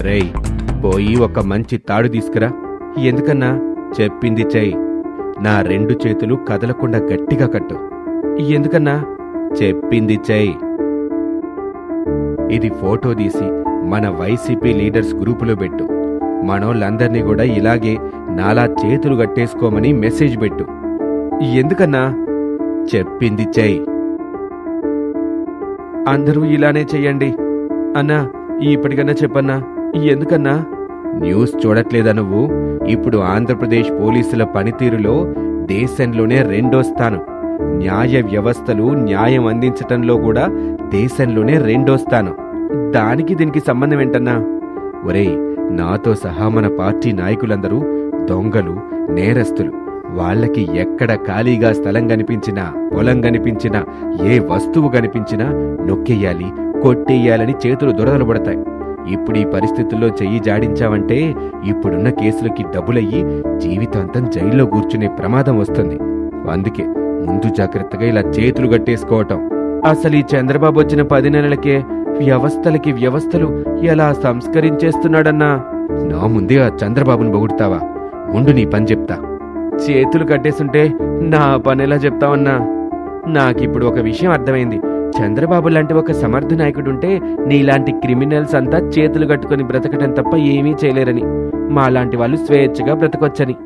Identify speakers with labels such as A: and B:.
A: రేయ్ పోయి ఒక మంచి తాడు తీసుకురా. ఎందుకన్నా? చెప్పింది చెయ్యి. నా రెండు చేతులు కదలకుండా గట్టిగా కట్టు. ఎందుకన్నా? చెప్పింది చెయ్యి. ఇది ఫోటో తీసి మన వైసీపీ లీడర్స్ గ్రూపులో పెట్టు. మనోళ్ళందర్నీ కూడా ఇలాగే నాలా చేతులు కట్టేసుకోమని మెసేజ్ పెట్టు. ఎందుకన్నా? చెప్పింది చెయ్యి. అందరూ ఇలానే చెయ్యండి. అన్నా ఇప్పటికన్నా చెప్పన్నా. ఎందుకన్నా? న్యూస్ చూడట్లేదా నువ్వు? ఇప్పుడు ఆంధ్రప్రదేశ్ పోలీసుల పనితీరులో దేశంలోనే రెండో స్థానం. న్యాయ వ్యవస్థలు న్యాయం అందించటంలో కూడా దేశంలోనే రెండో స్థానం. దానికి దీనికి సంబంధం ఏంటన్నా? ఒరేయ్ నాతో సహా మన పార్టీ నాయకులందరూ దొంగలు నేరస్తులు. వాళ్ళకి ఎక్కడ ఖాళీగా స్థలం కనిపించినా పొలం కనిపించినా ఏ వస్తువు కనిపించినా నొక్కేయాలి కొట్టేయాలని చేతులు దురదలు పడతాయి. ఇప్పుడు ఈ పరిస్థితుల్లో చెయ్యి జాడించావంటే ఇప్పుడున్న కేసులకి డబ్బులయ్యి జీవితాంతం జైల్లో కూర్చునే ప్రమాదం వస్తుంది. అందుకే ముందు జాగ్రత్తగా ఇలా చేతులు కట్టేసుకోవటం. అసలు ఈ చంద్రబాబు వచ్చిన పది నెలలకే వ్యవస్థలకి వ్యవస్థలు ఎలా సంస్కరించేస్తున్నాడన్నా? నా ముందే ఆ చంద్రబాబును పొగుడుతావా ముందు నీ పని చెప్తా. చేతులు కట్టేసుంటే నా పని ఎలా చెప్తావన్నా? నాకిప్పుడు ఒక విషయం అర్థమైంది. చంద్రబాబు లాంటి ఒక సమర్థ నాయకుడుంటే నీలాంటి క్రిమినల్స్ అంతా చేతులు కట్టుకొని బ్రతకటం తప్ప ఏమీ చేయలేరని. మాలాంటి వాళ్ళు స్వేచ్ఛగా బ్రతకొచ్చని.